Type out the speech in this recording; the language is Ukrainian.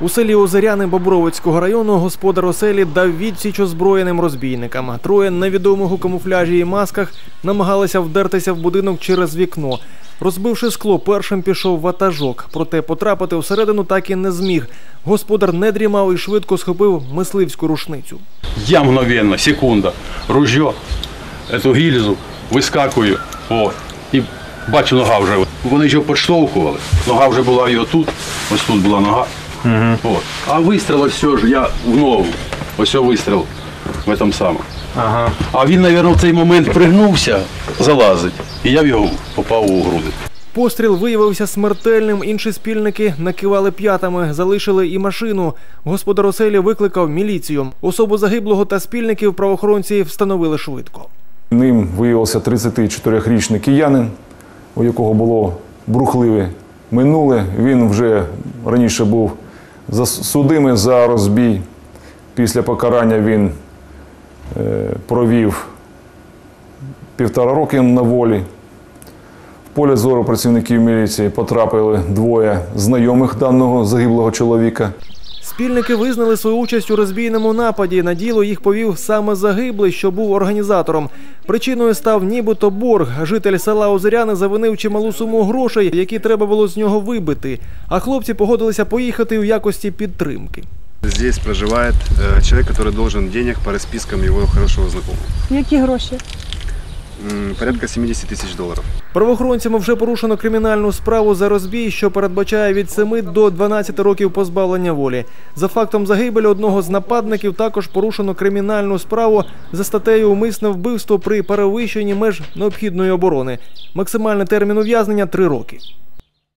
У селі Озеряни Бобровицького району господар оселі дав відсіч озброєним розбійникам. Троє невідомих у камуфляжі і масках намагалися вдертися в будинок через вікно. Розбивши скло, першим пішов ватажок, проте потрапити всередину так і не зміг. Господар не дрімав і швидко схопив мисливську рушницю. Я мгновенно, секунда, ружье, эту гільзу, вискакую, о, і бачу, нога вже. Вони його підштовхували, нога вже була і отут, ось тут була нога. От. А вистріл ось все ж я в ногу. Ось вистріл в этом самому. Ага. А він, мабуть, в цей момент пригнувся, залазить, і я в його попав у груди. Постріл виявився смертельним. Інші спільники накивали п'ятами, залишили і машину. Господар оселі викликав міліцію. Особу загиблого та спільників правоохоронці встановили швидко. Ним виявився 34-річний киянин, у якого було брухливе минуле. Він вже раніше був судимий за розбій. Після покарання він е, провів півтора роки на волі. В поле зору працівників міліції потрапили двоє знайомих даного загиблого чоловіка. Спільники визнали свою участь у розбійному нападі. На діло їх повів саме загиблий, що був організатором. Причиною став нібито борг. Житель села Озеряни завинив чималу суму грошей, які треба було з нього вибити. А хлопці погодилися поїхати у якості підтримки. Здесь проживает э, человек, который должен денег по распискам его хорошего знакомого. Які гроші? Порядка 70 тисяч доларів. Правоохоронцями вже порушено кримінальну справу за розбій, що передбачає від 7 до 12 років позбавлення волі. За фактом загибелі одного з нападників також порушено кримінальну справу за статтею умисне вбивство при перевищенні меж необхідної оборони. Максимальний термін ув'язнення 3 роки.